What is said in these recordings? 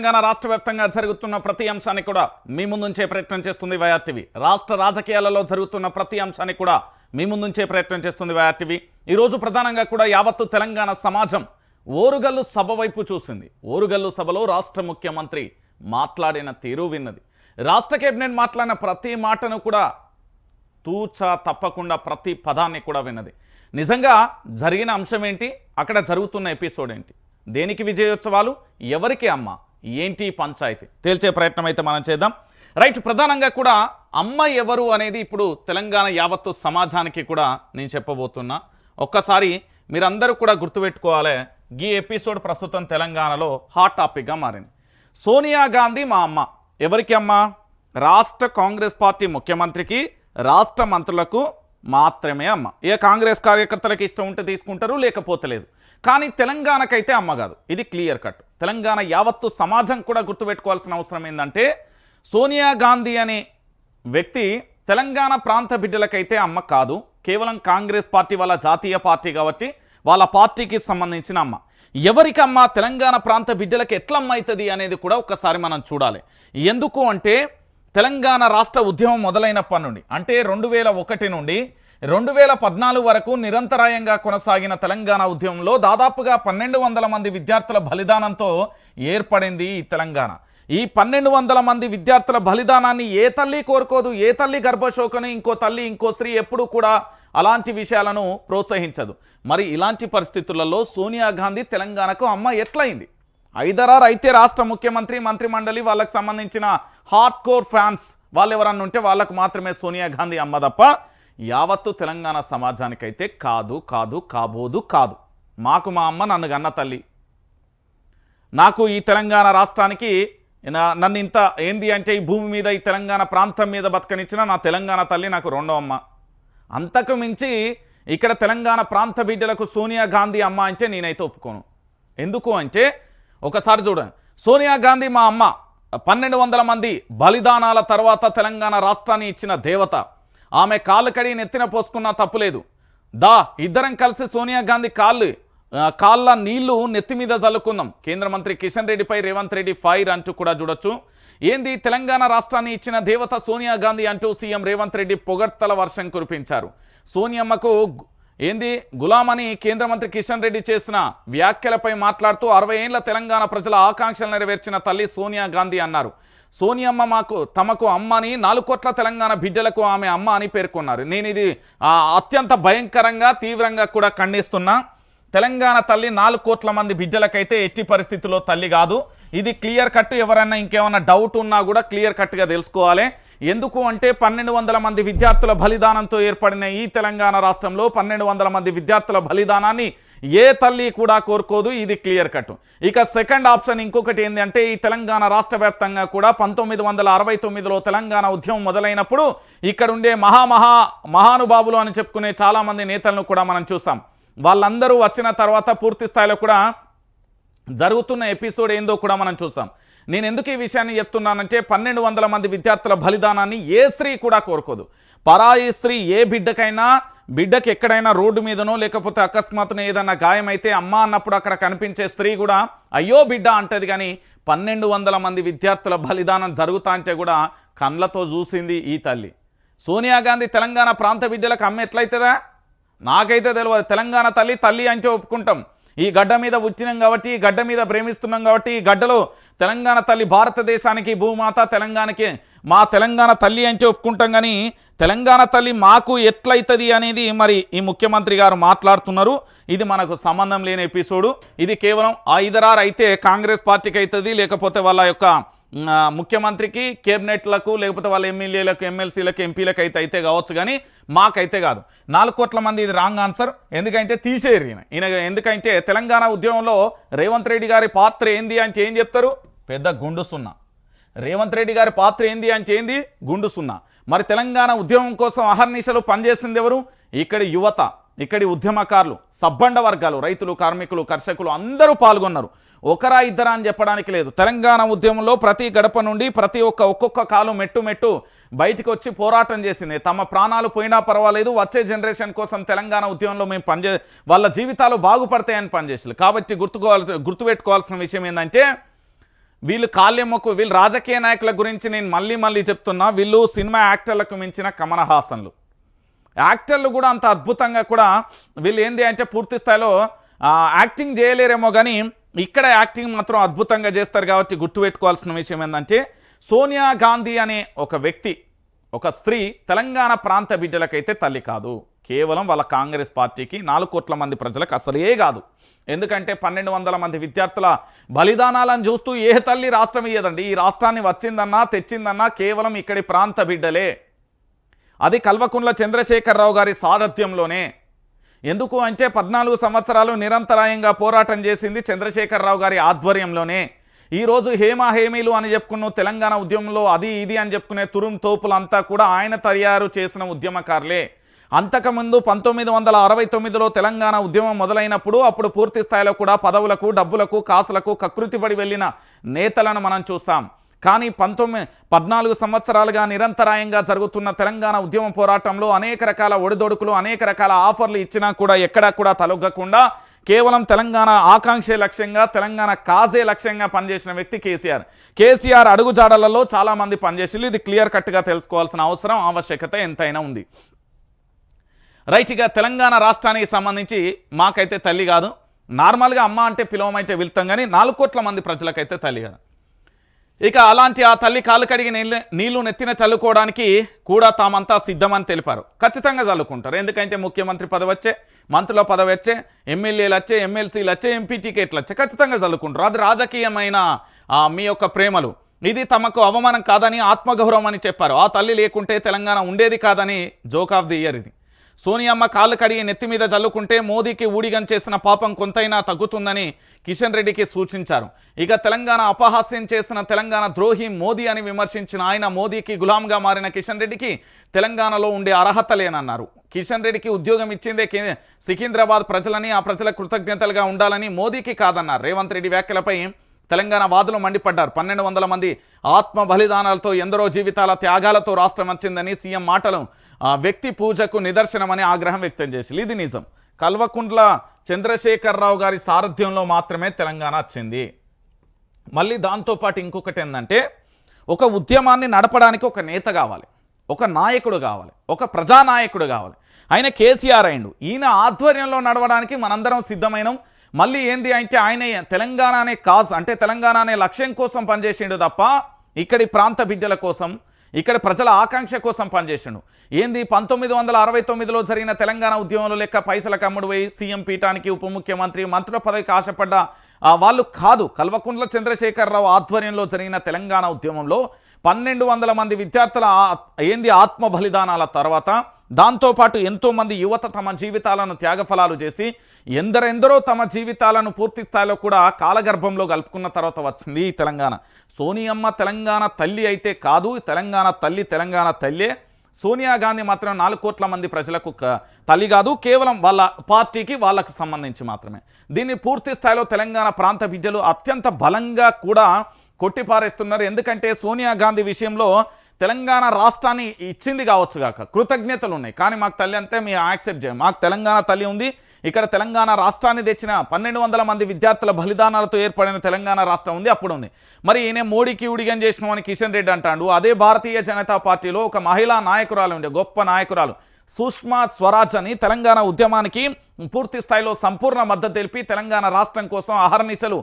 తెలంగాణ రాష్ట్ర వ్యాప్తంగా జరుగుతున్న ప్రతి అంశాన్ని కూడా మీ ముందుంచే ప్రయత్నం చేస్తుంది వైఆర్టీవీ. రాష్ట్ర రాజకీయాలలో జరుగుతున్న ప్రతి అంశాన్ని కూడా మీ ముందుంచే ప్రయత్నం చేస్తుంది వైఆర్టీవీ. ఈరోజు ప్రధానంగా కూడా యావత్తు తెలంగాణ సమాజం ఓరుగల్లు సభ వైపు చూసింది. ఓరుగల్లు సభలో రాష్ట్ర ముఖ్యమంత్రి మాట్లాడిన తీరు విన్నది. రాష్ట్ర కేబినెట్ మాట్లాడిన ప్రతి మాటను కూడా తూచా తప్పకుండా ప్రతి పదాన్ని కూడా విన్నది. నిజంగా జరిగిన అంశం ఏంటి? అక్కడ జరుగుతున్న ఎపిసోడ్ ఏంటి? దేనికి విజయోత్సవాలు? ఎవరికి అమ్మ? ఏంటి పంచాయతీ? తేల్చే ప్రయత్నం అయితే మనం చేద్దాం. రైట్ ప్రధానంగా కూడా అమ్మ ఎవరు అనేది ఇప్పుడు తెలంగాణ యావత్తు సమాజానికి కూడా నేను చెప్పబోతున్నా. ఒక్కసారి మీరందరూ కూడా గుర్తుపెట్టుకోవాలి ఈ ఎపిసోడ్ ప్రస్తుతం తెలంగాణలో హాట్ టాపిక్గా మారింది. సోనియా గాంధీ మా అమ్మ. ఎవరికి అమ్మ? రాష్ట్ర కాంగ్రెస్ పార్టీ ముఖ్యమంత్రికి రాష్ట్ర మంత్రులకు మాత్రమే అమ్మ. ఏ కాంగ్రెస్ కార్యకర్తలకు ఇష్టం ఉంటే తీసుకుంటారు లేకపోతే లేదు. కానీ తెలంగాణకైతే అమ్మ కాదు. ఇది క్లియర్ కట్. తెలంగాణ యావత్తు సమాజం కూడా గుర్తుపెట్టుకోవాల్సిన అవసరం ఏంటంటే సోనియా గాంధీ అనే వ్యక్తి తెలంగాణ ప్రాంత బిడ్డలకైతే అమ్మ కాదు. కేవలం కాంగ్రెస్ పార్టీ వాళ్ళ జాతీయ పార్టీ కాబట్టి వాళ్ళ పార్టీకి సంబంధించిన అమ్మ. ఎవరికమ్మా తెలంగాణ ప్రాంత బిడ్డలకు ఎట్లమ్మ అవుతుంది అనేది కూడా ఒకసారి మనం చూడాలి. ఎందుకు అంటే తెలంగాణ రాష్ట్ర ఉద్యమం మొదలైనప్పటి నుండి అంటే రెండు వేల ఒకటి నుండి రెండు వేల పద్నాలుగు వరకు నిరంతరాయంగా కొనసాగిన తెలంగాణ ఉద్యమంలో దాదాపుగా పన్నెండు వందల మంది విద్యార్థుల బలిదానంతో ఏర్పడింది ఈ తెలంగాణ. ఈ పన్నెండు వందల మంది విద్యార్థుల బలిదానాన్ని ఏ తల్లి కోరుకోదు ఏ తల్లి గర్భశోకని ఇంకో తల్లి ఇంకో స్త్రీ ఎప్పుడూ కూడా అలాంటి విషయాలను ప్రోత్సహించదు. మరి ఇలాంటి పరిస్థితులలో సోనియా గాంధీ తెలంగాణకు అమ్మ ఎట్లయింది? ఐదరారు అయితే రాష్ట్ర ముఖ్యమంత్రి మంత్రిమండలి వాళ్ళకు సంబంధించిన హార్డ్ కోర్ ఫ్యాన్స్ వాళ్ళు ఎవరన్నా ఉంటే వాళ్ళకు మాత్రమే సోనియా గాంధీ అమ్మ తప్ప యావత్తు తెలంగాణ సమాజానికైతే కాదు కాదు కాబోదు కాదు. మాకు మా అమ్మ నన్ను గన్న తల్లి. నాకు ఈ తెలంగాణ రాష్ట్రానికి నన్ను ఇంత ఏంది అంటే ఈ భూమి మీద ఈ తెలంగాణ ప్రాంతం మీద బతకనిచ్చిన నా తెలంగాణ తల్లి నాకు రెండో అమ్మ. అంతకు మించి ఇక్కడ తెలంగాణ ప్రాంత బిడ్డలకు సోనియా గాంధీ అమ్మ అంటే నేనైతే ఒప్పుకోను. ఎందుకు అంటే ఒకసారి చూడండి. సోనియా గాంధీ మా అమ్మ. పన్నెండు వందల మంది బలిదానాల తర్వాత తెలంగాణ రాష్ట్రాన్ని ఇచ్చిన దేవత. ఆమె కాళ్ళు కడిగి నెత్తిన పోసుకున్నా తప్పులేదు. దా ఇద్దరం కలిసి సోనియా గాంధీ కాళ్ళు కాళ్ళ నీళ్ళు నెత్తి మీద చల్లుకుందాం కేంద్ర మంత్రి కిషన్ రెడ్డిపై రేవంత్ రెడ్డి ఫైర్ అంటూ కూడా చూడొచ్చు. ఏంది తెలంగాణ రాష్ట్రాన్ని ఇచ్చిన దేవత సోనియా గాంధీ అంటూ సీఎం రేవంత్ రెడ్డి పొగడ్తల వర్షం కురిపించారు. సోనియమ్మకు ఏంది? గులామని కేంద్ర మంత్రి కిషన్ రెడ్డి చేసిన వ్యాఖ్యలపై మాట్లాడుతూ అరవై ఏళ్ళ తెలంగాణ ప్రజల ఆకాంక్షలు నెరవేర్చిన తల్లి సోనియా గాంధీ అన్నారు. సోనియమ్మ మాకు తమకు అమ్మని నాలుగు కోట్ల తెలంగాణ బిడ్డలకు ఆమె అమ్మ అని పేర్కొన్నారు. నేను ఇది అత్యంత భయంకరంగా తీవ్రంగా కూడా ఖండిస్తున్నా. తెలంగాణ తల్లి నాలుగు కోట్ల మంది బిడ్డలకైతే ఎట్టి పరిస్థితుల్లో తల్లి కాదు. ఇది క్లియర్ కట్. ఎవరైనా ఇంకేమైనా డౌట్ ఉన్నా కూడా క్లియర్ కట్గా తెలుసుకోవాలి. ఎందుకు అంటే పన్నెండు వందల మంది విద్యార్థుల బలిదానంతో ఏర్పడిన ఈ తెలంగాణ రాష్ట్రంలో పన్నెండు వందల మంది విద్యార్థుల బలిదానాన్ని ఏ తల్లి కూడా కోరుకోదు. ఇది క్లియర్ కట్. ఇక సెకండ్ ఆప్షన్ ఇంకొకటి ఏంటి అంటే ఈ తెలంగాణ రాష్ట్ర వ్యాప్తంగా కూడా పంతొమ్మిది వందల అరవై తొమ్మిదిలో తెలంగాణ ఉద్యమం మొదలైనప్పుడు ఇక్కడ ఉండే మహామహా మహానుభావులు అని చెప్పుకునే చాలామంది నేతలను కూడా మనం చూసాం. వాళ్ళందరూ వచ్చిన తర్వాత పూర్తి స్థాయిలో కూడా జరుగుతున్న ఎపిసోడ్ ఏందో కూడా మనం చూసాం. నేను ఎందుకు ఈ విషయాన్ని చెప్తున్నానంటే పన్నెండు వందల మంది విద్యార్థుల బలిదానాన్ని ఏ స్త్రీ కూడా కోరుకోదు. పరాయి స్త్రీ ఏ బిడ్డకైనా బిడ్డకి ఎక్కడైనా రోడ్డు మీదనో లేకపోతే అకస్మాత్తున ఏదైనా గాయమైతే అమ్మ అన్నప్పుడు అక్కడ కనిపించే స్త్రీ కూడా అయ్యో బిడ్డ అంటది కానీ పన్నెండు వందల మంది విద్యార్థుల బలిదానం జరుగుతా అంటే కూడా కండ్లతో చూసింది ఈ తల్లి. సోనియా గాంధీ తెలంగాణ ప్రాంత విద్యలకు అమ్మ ఎట్లయితుందా? నాకైతే తెలియదు తెలంగాణ తల్లి తల్లి అంటే ఒప్పుకుంటాం. ఈ గడ్డ మీద ఉచ్చినాం కాబట్టి ఈ గడ్డ మీద ప్రేమిస్తున్నాం కాబట్టి ఈ గడ్డలో తెలంగాణ తల్లి భారతదేశానికి భూమాత తెలంగాణకి మా తెలంగాణ తల్లి అని చెప్పుకుంటాం కానీ తెలంగాణ తల్లి మాకు ఎట్లయితుంది అనేది మరి ఈ ముఖ్యమంత్రి గారు మాట్లాడుతున్నారు. ఇది మనకు సంబంధం లేని ఎపిసోడు. ఇది కేవలం ఐదరారు అయితే కాంగ్రెస్ పార్టీకి అవుతుంది లేకపోతే వాళ్ళ యొక్క ముఖ్యమంత్రికి కేబినెట్లకు లేకపోతే వాళ్ళ ఎమ్మెల్యేలకు ఎమ్మెల్సీలకు ఎంపీలకు అయితే అయితే కావచ్చు కానీ మాకైతే కాదు. నాలుగు కోట్ల మంది ఇది రాంగ్ ఆన్సర్. ఎందుకంటే తీసేయరు ఈయన. ఈయన ఎందుకంటే తెలంగాణ ఉద్యమంలో రేవంత్ రెడ్డి గారి పాత్ర ఏంది అని ఏం చెప్తారు? పెద్ద గుండు సున్నా. రేవంత్ రెడ్డి గారి పాత్ర ఏంది అని ఏంది? గుండు సున్నా. మరి తెలంగాణ ఉద్యమం కోసం అహర్నిశలు పనిచేసింది ఎవరు? ఇక్కడి యువత ఇక్కడి ఉద్యమకారులు సబ్బండ వర్గాలు రైతులు కార్మికులు కర్షకులు అందరూ పాల్గొన్నారు. ఒకరా ఇద్దరా అని చెప్పడానికి లేదు. తెలంగాణ ఉద్యమంలో ప్రతి గడప నుండి ప్రతి ఒక్క ఒక్కొక్క కాలు మెట్టు మెట్టు బయటికి వచ్చి పోరాటం చేసింది. తమ ప్రాణాలు పోయినా పర్వాలేదు. వచ్చే జనరేషన్ కోసం తెలంగాణ ఉద్యమంలో మేము పనిచే వాళ్ళ జీవితాలు బాగుపడతాయని పనిచేసారు కాబట్టి గుర్తుకోవాల్సి గుర్తుపెట్టుకోవాల్సిన విషయం ఏంటంటే వీళ్ళు కాళ్ళెమ్మకు వీళ్ళు రాజకీయ నాయకుల గురించి నేను మళ్ళీ మళ్ళీ చెప్తున్నా. వీళ్ళు సినిమా యాక్టర్లకు మించిన కమల హాసన్లు. యాక్టర్లు కూడా అంత అద్భుతంగా కూడా వీళ్ళు ఏంది అంటే పూర్తి స్థాయిలో యాక్టింగ్ చేయలేరేమో కానీ ఇక్కడ యాక్టింగ్ మాత్రం అద్భుతంగా చేస్తారు కాబట్టి గుర్తుపెట్టుకోవాల్సిన విషయం ఏంటంటే సోనియా గాంధీ అనే ఒక వ్యక్తి ఒక స్త్రీ తెలంగాణ ప్రాంత బిడ్డలకైతే తల్లి కాదు. కేవలం వాళ్ళ కాంగ్రెస్ పార్టీకి నాలుగు కోట్ల మంది ప్రజలకు అసలే కాదు. ఎందుకంటే పన్నెండు వందల మంది విద్యార్థుల బలిదానాలను చూస్తూ ఏ తల్లి రాష్ట్రం ఇయ్యదండి. ఈ రాష్ట్రాన్ని వచ్చిందన్నా తెచ్చిందన్నా కేవలం ఇక్కడి ప్రాంత బిడ్డలే. అది కల్వకుంట్ల చంద్రశేఖరరావు గారి సారథ్యంలోనే ఎందుకు అంటే పద్నాలుగు సంవత్సరాలు నిరంతరాయంగా పోరాటం చేసింది చంద్రశేఖరరావు గారి ఆధ్వర్యంలోనే. ఈరోజు హేమ హేమీలు అని చెప్పుకున్న తెలంగాణ ఉద్యమంలో అది ఇది అని చెప్పుకునే తురుం తోపులంతా కూడా ఆయన తయారు చేసిన ఉద్యమకారులే. అంతకుముందు పంతొమ్మిది వందల అరవై తొమ్మిదిలో తెలంగాణ ఉద్యమం మొదలైనప్పుడు అప్పుడు పూర్తి స్థాయిలో కూడా పదవులకు డబ్బులకు కాసులకు కకృతిపడి వెళ్ళిన నేతలను మనం చూసాం. కానీ పంతొమ్మిది పద్నాలుగు సంవత్సరాలుగా నిరంతరాయంగా జరుగుతున్న తెలంగాణ ఉద్యమ పోరాటంలో అనేక రకాల ఒడిదొడుకులు అనేక రకాల ఆఫర్లు ఇచ్చినా కూడా ఎక్కడా కూడా తలొగ్గకుండా కేవలం తెలంగాణ ఆకాంక్షే లక్ష్యంగా తెలంగాణ కాజే లక్ష్యంగా పనిచేసిన వ్యక్తి కేసీఆర్. కేసీఆర్ అడుగుజాడలలో చాలామంది పనిచేసి ఇది క్లియర్ కట్గా తెలుసుకోవాల్సిన అవసరం ఆవశ్యకత ఎంతైనా ఉంది. రైట్ ఇక తెలంగాణ రాష్ట్రానికి సంబంధించి మాకైతే తల్లి కాదు. నార్మల్గా అమ్మ అంటే పిలవమైతే వెళ్తాం కానీ నాలుగు కోట్ల మంది ప్రజలకైతే తల్లి కాదు. ఇక అలాంటి ఆ తల్లి కాలు కడిగి నీళ్ళు నీళ్ళు నెత్తిన చల్లుకోవడానికి కూడా తామంతా సిద్ధమని తెలిపారు. ఖచ్చితంగా చల్లుకుంటారు. ఎందుకంటే ముఖ్యమంత్రి పదవి వచ్చే మంత్రుల పదవి వచ్చే ఎమ్మెల్యేలు వచ్చే ఎమ్మెల్సీలు వచ్చే ఎంపీ టికెట్లు వచ్చే ఖచ్చితంగా చల్లుకుంటారు. అది రాజకీయమైన మీ యొక్క ప్రేమలు. ఇది తమకు అవమానం కాదని ఆత్మగౌరవం అని చెప్పారు. ఆ తల్లి లేకుంటే తెలంగాణ ఉండేది కాదని జోక్ ఆఫ్ ది ఇయర్ ఇది. సోనియమ్మ కాళ్ళు కడిగి నెత్తి మీద జల్లుకుంటే మోదీకి ఊడిగం చేసిన పాపం కొంతైనా తగ్గుతుందని కిషన్ రెడ్డికి సూచించారు. ఇక తెలంగాణ అపహాస్యం చేసిన తెలంగాణ ద్రోహి మోదీ అని విమర్శించిన ఆయన మోదీకి గులాంగా మారిన కిషన్ రెడ్డికి తెలంగాణలో ఉండే అర్హత లేనన్నారు. కిషన్ రెడ్డికి ఉద్యోగం ఇచ్చిందే సికింద్రాబాద్ ప్రజలని ఆ ప్రజల కృతజ్ఞతలుగా ఉండాలని మోదీకి కాదన్నారు. రేవంత్ రెడ్డి వ్యాఖ్యలపై తెలంగాణ వాదులు మండిపడ్డారు. పన్నెండు వందల మంది ఆత్మ బలిదానాలతో ఎందరో జీవితాల త్యాగాలతో రాష్ట్రం వచ్చిందని సీఎం మాటలు వ్యక్తి పూజకు నిదర్శనమని ఆగ్రహం వ్యక్తం చేసి ఇది నిజం. కల్వకుంట్ల చంద్రశేఖరరావు గారి సారథ్యంలో మాత్రమే తెలంగాణ వచ్చింది. మళ్ళీ దాంతోపాటు ఇంకొకటి ఏంటంటే ఒక ఉద్యమాన్ని నడపడానికి ఒక నేత కావాలి ఒక నాయకుడు కావాలి ఒక ప్రజానాయకుడు కావాలి. ఆయన కేసీఆర్ అయిండు. ఈయన ఆధ్వర్యంలో నడవడానికి మనందరం సిద్ధమైనం. మళ్ళీ ఏంది అంటే ఆయన తెలంగాణ అనే కాజ్ అంటే తెలంగాణ అనే లక్ష్యం కోసం పనిచేసిండు తప్ప ఇక్కడి ప్రాంత బిడ్డల కోసం ఇక్కడ ప్రజల ఆకాంక్ష కోసం పనిచేసిండు ఏంది? పంతొమ్మిది వందల అరవై తొమ్మిదిలో జరిగిన తెలంగాణ ఉద్యమంలో లెక్క పైసల కమ్ముడు పోయి సీఎం పీఠానికి ఉప ముఖ్యమంత్రి మంత్రుల పదవికి ఆశపడ్డ వాళ్ళు కాదు కల్వకుంట్ల చంద్రశేఖరరావు ఆధ్వర్యంలో జరిగిన తెలంగాణ ఉద్యమంలో పన్నెండు వందల మంది విద్యార్థుల ఏంది? ఆత్మ బలిదానాల తర్వాత దాంతోపాటు ఎంతోమంది యువత తమ జీవితాలను త్యాగఫలాలు చేసి ఎందరెందరో తమ జీవితాలను పూర్తి స్థాయిలో కూడా కాలగర్భంలో కలుపుకున్న తర్వాత వచ్చింది ఈ తెలంగాణ. సోనియమ్మ తెలంగాణ తల్లి అయితే కాదు తెలంగాణ తల్లి తెలంగాణ తల్లే. సోనియా గాంధీ మాత్రం నాలుగు కోట్ల మంది ప్రజలకు తల్లి కాదు కేవలం వాళ్ళ పార్టీకి వాళ్ళకు సంబంధించి మాత్రమే. దీన్ని పూర్తి స్థాయిలో తెలంగాణ ప్రాంత బిడ్డలు అత్యంత బలంగా కూడా కొట్టిపారేస్తున్నారు. ఎందుకంటే సోనియా గాంధీ విషయంలో తెలంగాణ రాష్ట్రాన్ని ఇచ్చింది కావచ్చు కాక కృతజ్ఞతలు ఉన్నాయి. కానీ మాకు తల్లి అంతే మేము యాక్సెప్ట్ చేయం. మాకు తెలంగాణ తల్లి ఉంది. ఇక్కడ తెలంగాణ రాష్ట్రాన్ని తెచ్చిన పన్నెండు వందల మంది విద్యార్థుల బలిదానాలతో ఏర్పడిన తెలంగాణ రాష్ట్రం ఉంది అప్పుడు ఉంది. మరి ఈయన మోడీకి ఉడిగం అని కిషన్ రెడ్డి అంటాడు. అదే భారతీయ జనతా పార్టీలో ఒక మహిళా నాయకురాలు ఉండే గొప్ప నాయకురాలు సుష్మా స్వరాజ్ అని తెలంగాణ ఉద్యమానికి పూర్తి స్థాయిలో సంపూర్ణ మద్దతు తెలిపి తెలంగాణ రాష్ట్రం కోసం అహర్నిశలు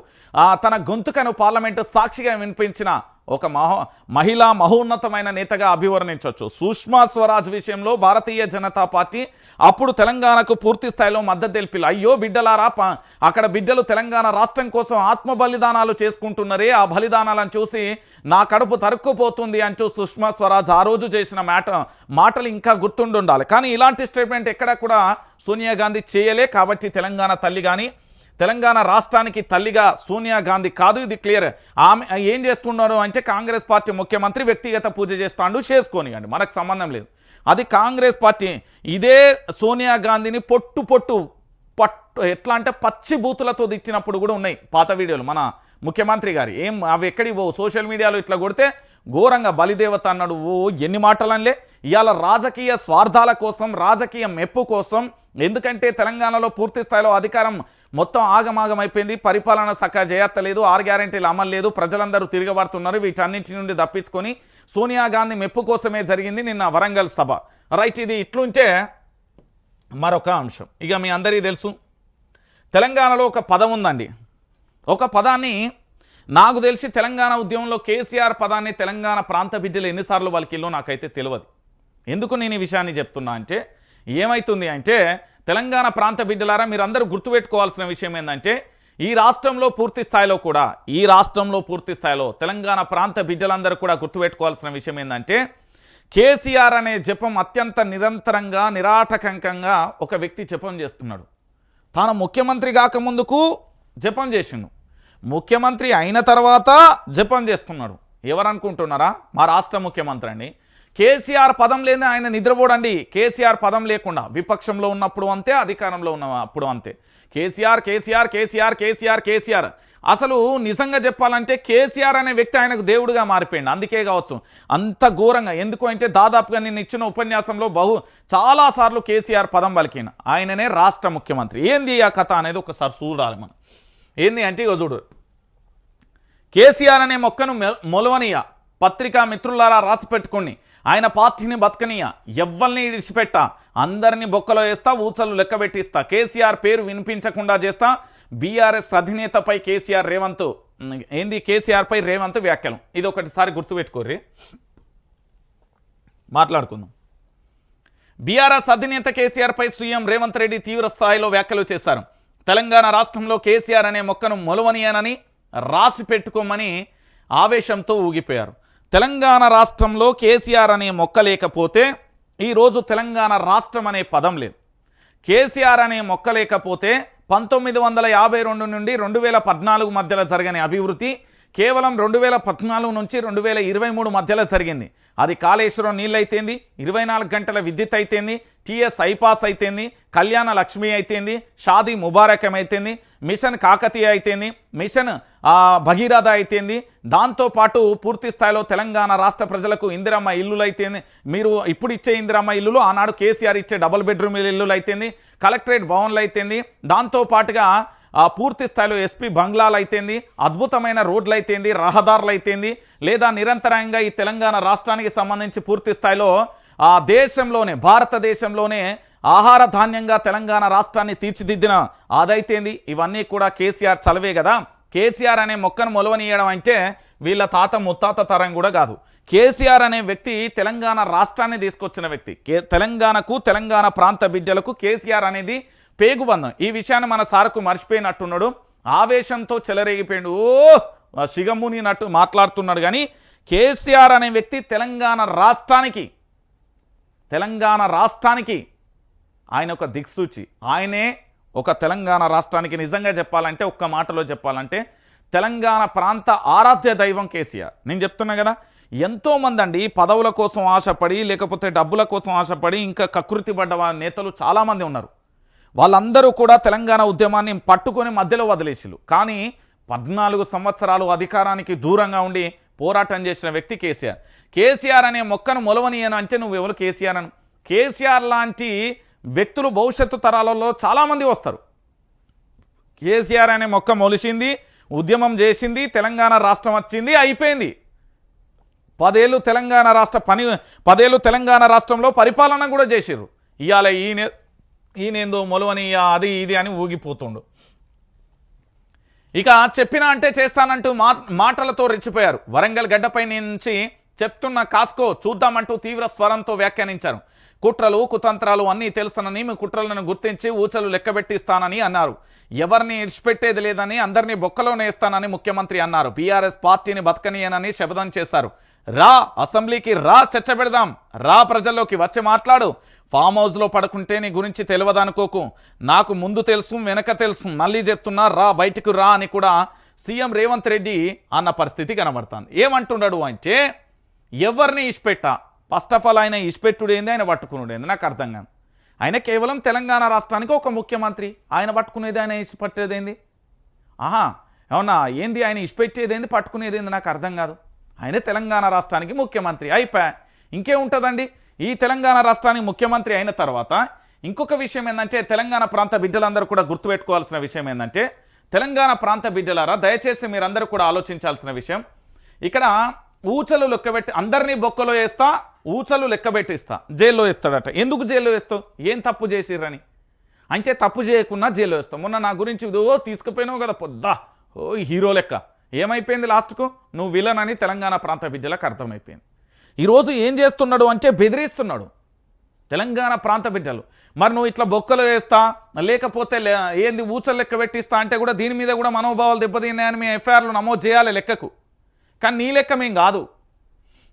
తన గొంతుకను పార్లమెంటు సాక్షిగా వినిపించిన ఒక మహో మహిళా మహోన్నతమైన నేతగా అభివర్ణించవచ్చు సుష్మా స్వరాజ్ విషయంలో భారతీయ జనతా పార్టీ అప్పుడు తెలంగాణకు పూర్తి స్థాయిలో మద్దతు తెలిపి అయ్యో బిడ్డలారా ప- అక్కడ బిడ్డలు తెలంగాణ రాష్ట్రం కోసం ఆత్మ బలిదానాలు చేసుకుంటున్నారే ఆ బలిదానాలను చూసి నా కడుపు తరుక్కుపోతుంది అంటూ సుష్మా స్వరాజ్ ఆ రోజు చేసిన మాట మాటలు ఇంకా గుర్తుండుండాలి. కానీ ఇలాంటి స్టేట్మెంట్ ఎక్కడ కూడా సోనియా గాంధీ చేయలే కాబట్టి తెలంగాణ తల్లి కానీ తెలంగాణ రాష్ట్రానికి తల్లిగా సోనియా గాంధీ కాదు ఇది క్లియర్. ఆమె ఏం చేస్తున్నారు అంటే కాంగ్రెస్ పార్టీ ముఖ్యమంత్రి వ్యక్తిగత పూజ చేస్తాడు చేసుకోనియండి. మనకు సంబంధం లేదు. అది కాంగ్రెస్ పార్టీ. ఇదే సోనియా గాంధీని పొట్టు పొట్టు పట్టు ఎట్లా అంటే పచ్చి బూతులతో దిచ్చినప్పుడు కూడా ఉన్నాయి పాత వీడియోలు. మన ముఖ్యమంత్రి గారి ఏం అవి ఎక్కడికి పోవు? సోషల్ మీడియాలో ఇట్లా కొడితే ఘోరంగా బలిదేవత అన్నాడు ఓ ఎన్ని మాటలనిలే. ఇవాళ రాజకీయ స్వార్థాల కోసం రాజకీయ మెప్పు కోసం ఎందుకంటే తెలంగాణలో పూర్తి స్థాయిలో అధికారం మొత్తం ఆగమాగం అయిపోయింది పరిపాలన సక్క చేయత్తలేదు ఆరు గ్యారంటీలు అమలు లేదు. ప్రజలందరూ తిరగబడుతున్నారు. వీటన్నింటి నుండి తప్పించుకొని సోనియా గాంధీ మెప్పు కోసమే జరిగింది నిన్న వరంగల్ సభ. రైట్ ఇది ఇట్లుంటే మరొక అంశం. ఇక మీ అందరికీ తెలుసు తెలంగాణలో ఒక పదం ఉందండి. ఒక పదాన్ని నాకు తెలిసి తెలంగాణ ఉద్యమంలో కేసీఆర్ పదాన్ని తెలంగాణ ప్రాంత బిడ్డలు ఎన్నిసార్లు వాళ్ళకిల్లో నాకైతే తెలియదు ఎందుకు నేను ఈ విషయాన్ని చెప్తున్నా అంటే ఏమైతుంది అంటే తెలంగాణ ప్రాంత బిడ్డలారా మీరు అందరూ గుర్తుపెట్టుకోవాల్సిన విషయం ఏంటంటే ఈ రాష్ట్రంలో పూర్తి స్థాయిలో కూడా ఈ రాష్ట్రంలో పూర్తి స్థాయిలో తెలంగాణ ప్రాంత బిడ్డలందరూ కూడా గుర్తుపెట్టుకోవాల్సిన విషయం ఏంటంటే కేసీఆర్ అనే జపం అత్యంత నిరంతరంగా నిరాటకంకంగా ఒక వ్యక్తి జపం చేస్తున్నాడు. తాను ముఖ్యమంత్రి కాకముందుకు జపం చేసిండు. ముఖ్యమంత్రి అయిన తర్వాత జపం చేస్తున్నాడు. ఎవరనుకుంటున్నారా? మా రాష్ట్ర ముఖ్యమంత్రి అండి. కేసీఆర్ పదం లేని ఆయన నిద్రపోడండి. కేసీఆర్ పదం లేకుండా విపక్షంలో ఉన్నప్పుడు అంతే అధికారంలో ఉన్న అప్పుడు అంతే. కేసీఆర్ కేసీఆర్ కేసీఆర్ కేసీఆర్ కేసీఆర్. అసలు నిజంగా చెప్పాలంటే కేసీఆర్ అనే వ్యక్తి ఆయనకు దేవుడిగా మారిపోయింది అందుకే కావచ్చు. అంత ఘోరంగా ఎందుకు అంటే దాదాపుగా నేను ఇచ్చిన ఉపన్యాసంలో బహు చాలాసార్లు కేసీఆర్ పదం పలికిన ఆయననే రాష్ట్ర ముఖ్యమంత్రి. ఏంది ఆ కథ అనేది ఒకసారి చూడాలి మనం. ఏంది అంటే ఇక చూడు. కేసీఆర్ అనే మొక్కను మె- పత్రికా మిత్రులారా రాసి పెట్టుకోండి. ఆయన పార్టీని బతకనీయ ఎవ్వరిని ఇడిచిపెట్టా అందరినీ బొక్కలో వేస్తా ఊచలు లెక్క పెట్టిస్తా. కేసీఆర్ పేరు వినిపించకుండా చేస్తా. బీఆర్ఎస్ అధినేతపై కేసీఆర్ రేవంత్ ఏంది కేసీఆర్పై రేవంత్ వ్యాఖ్యలు? ఇది ఒకటిసారి గుర్తుపెట్టుకోర్రి. మాట్లాడుకుందాం. బీఆర్ఎస్ అధినేత కేసీఆర్పై సీఎం రేవంత్ రెడ్డి తీవ్ర స్థాయిలో వ్యాఖ్యలు చేశారు. తెలంగాణ రాష్ట్రంలో కేసీఆర్ అనే మొక్కను మొలవనియానని రాసి పెట్టుకోమని ఆవేశంతో ఊగిపోయారు. తెలంగాణ రాష్ట్రంలో కేసీఆర్ అనే మొక్క లేకపోతే ఈరోజు తెలంగాణ రాష్ట్రం అనే పదం లేదు. కేసీఆర్ అనే మొక్క లేకపోతే పంతొమ్మిది వందల యాభై రెండు నుండి రెండు వేల పద్నాలుగు మధ్యలో జరిగిన అభివృద్ధి కేవలం రెండు వేల పద్నాలుగు నుంచి రెండు వేల ఇరవై మూడు మధ్యలో జరిగింది. అది కాళేశ్వరం నీళ్ళు అయితేంది ఇరవై నాలుగు గంటల విద్యుత్ అయితేంది టీఎస్ ఐపాస్ అయితేంది కళ్యాణ లక్ష్మి అయితేంది షాదీ ముబారకం అయితేంది మిషన్ కాకతీయ అయితేంది మిషన్ భగీరథ అయితేంది. దాంతోపాటు పూర్తి స్థాయిలో తెలంగాణ రాష్ట్ర ప్రజలకు ఇందిరమ్మ ఇల్లులు అయితేంది మీరు ఇప్పుడు ఇచ్చే ఇందిరమ్మ ఇల్లులు ఆనాడు కేసీఆర్ ఇచ్చే డబుల్ బెడ్రూమ్ ఇల్లులు అయితేంది కలెక్టరేట్ భవన్లు అయితేంది దాంతోపాటుగా పూర్తి స్థాయిలో ఎస్పీ బంగ్లాలు అయితేంది అద్భుతమైన రోడ్లు అయితేంది రహదారులు అయితేంది లేదా నిరంతరంగా ఈ తెలంగాణ రాష్ట్రానికి సంబంధించి పూర్తి స్థాయిలో ఆ దేశంలోనే భారతదేశంలోనే ఆహార ధాన్యంగా తెలంగాణ రాష్ట్రాన్ని తీర్చిదిద్దిన అదైతేంది ఇవన్నీ కూడా కేసీఆర్ చలవే కదా కేసీఆర్ అనే మొక్కను మొలవనీయడం అంటే వీళ్ళ తాత ముత్తాత తరం కూడా కాదు. కేసీఆర్ అనే వ్యక్తి తెలంగాణ రాష్ట్రాన్ని తీసుకొచ్చిన వ్యక్తి. కే తెలంగాణకు తెలంగాణ ప్రాంత బిడ్డలకు కేసీఆర్ అనేది పేగుబంధం. ఈ విషయాన్ని మన సార్కు మర్చిపోయినట్టున్నాడు. ఆవేశంతో చెలరేగిపోయాడు. ఓ సిగముని నట్టు మాట్లాడుతున్నాడు కానీ కేసీఆర్ అనే వ్యక్తి తెలంగాణ రాష్ట్రానికి తెలంగాణ రాష్ట్రానికి ఆయన ఒక దిక్సూచి. ఆయనే ఒక తెలంగాణ రాష్ట్రానికి నిజంగా చెప్పాలంటే ఒక్క మాటలో చెప్పాలంటే తెలంగాణ ప్రాంత ఆరాధ్య దైవం కేసీఆర్. నేను చెప్తున్నా కదా ఎంతోమంది అండి పదవుల కోసం ఆశపడి లేకపోతే డబ్బుల కోసం ఆశపడి ఇంకా కకృతి పడ్డ నేతలు చాలామంది ఉన్నారు. వాళ్ళందరూ కూడా తెలంగాణ ఉద్యమాన్ని పట్టుకొని మధ్యలో వదిలేసిలు కానీ పద్నాలుగు సంవత్సరాలు అధికారానికి దూరంగా ఉండి పోరాటం చేసిన వ్యక్తి కేసీఆర్. కేసీఆర్ అనే మొక్కను మొలవనీయను అంటే నువ్వు ఎవరు? కేసీఆర్ అను. కేసీఆర్ లాంటి వ్యక్తులు భవిష్యత్తు తరాలలో చాలామంది వస్తారు. కేసీఆర్ అనే మొక్క మొలిసింది ఉద్యమం చేసింది తెలంగాణ రాష్ట్రం వచ్చింది అయిపోయింది. పదేళ్ళు తెలంగాణ రాష్ట్ర పని పదేళ్ళు తెలంగాణ రాష్ట్రంలో పరిపాలన కూడా చేసిర్రు. ఇవాళ ఈయన ఈయనేందో మొలవని అది ఇది అని ఊగిపోతుండు. ఇక చెప్పినా అంటే చేస్తానంటూ మా మాటలతో రెచ్చిపోయారు. వరంగల్ గడ్డపై నుంచి చెప్తున్న కాస్కో చూద్దామంటూ తీవ్ర స్వరంతో వ్యాఖ్యానించారు. కుట్రలు కుతంత్రాలు అన్నీ తెలుస్తానని మీ కుట్రలను గుర్తించి ఊచలు లెక్కబెట్టిస్తానని అన్నారు. ఎవరిని ఇడిచిపెట్టేది లేదని అందరినీ బొక్కలోనే ఇస్తానని ముఖ్యమంత్రి అన్నారు. బీఆర్ఎస్ పార్టీని బతకనీయనని శపథం చేశారు. రా అసెంబ్లీకి రా చర్చ పెడదాం. రా ప్రజల్లోకి వచ్చి మాట్లాడు. ఫామ్ హౌస్లో పడుకుంటే నీ గురించి తెలియదనుకోకు. నాకు ముందు తెలుసు వెనక తెలుసు. మళ్ళీ చెప్తున్నా రా బయటికి రా అని కూడా సీఎం రేవంత్ రెడ్డి అన్న పరిస్థితి కనబడుతుంది. ఏమంటున్నాడు అంటే ఎవరిని ఇష్టపెట్టా? ఫస్ట్ ఆఫ్ ఆల్ ఆయన ఇష్టపెట్టుడేంది ఆయన పట్టుకున్నాడు నాకు అర్థం కాదు. ఆయన కేవలం తెలంగాణ రాష్ట్రానికి ఒక ముఖ్యమంత్రి. ఆయన పట్టుకునేది ఆయన ఇష్టపట్టేదేంది? ఆహా ఏమన్నా ఏంది? ఆయన ఇష్టపెట్టేదేంది పట్టుకునేదేంది? నాకు అర్థం కాదు. ఆయనే తెలంగాణ రాష్ట్రానికి ముఖ్యమంత్రి అయిపోయా ఇంకే ఉంటుందండి? ఈ తెలంగాణ రాష్ట్రానికి ముఖ్యమంత్రి అయిన తర్వాత ఇంకొక విషయం ఏంటంటే తెలంగాణ ప్రాంత బిడ్డలందరూ కూడా గుర్తుపెట్టుకోవాల్సిన విషయం ఏంటంటే తెలంగాణ ప్రాంత బిడ్డలారా దయచేసి మీరందరూ కూడా ఆలోచించాల్సిన విషయం. ఇక్కడ ఊచలు లెక్కబెట్టి అందరినీ బొక్కలో వేస్తా ఊచలు లెక్కబెట్టిస్తా జైల్లో వేస్తాడట. ఎందుకు జైల్లో వేస్తావు? ఏం తప్పు చేసిర్రని. అంటే తప్పు చేయకుండా జైల్లో వేస్తాం మొన్న నా గురించి ఇదో తీసుకుపోయినావు కదా పొద్దా. ఓ హీరో లెక్క. ఏమైపోయింది లాస్ట్కు? నువ్వు విలన్ అని తెలంగాణ ప్రాంత బిడ్డలకు అర్థమైపోయింది. ఈరోజు ఏం చేస్తున్నాడు అంటే బెదిరిస్తున్నాడు తెలంగాణ ప్రాంత బిడ్డలు మరి నువ్వు ఇట్లా బొక్కలు వేస్తా లేకపోతే లే- ఏంది ఊచలు లెక్క పెట్టిస్తా అంటే కూడా దీని మీద కూడా మనోభావాలు దెబ్బతిన్నాయని మీ ఎఫ్ఐఆర్లు నమోదు చేయాలి లెక్కకు. కానీ నీ లెక్క మేం కాదు.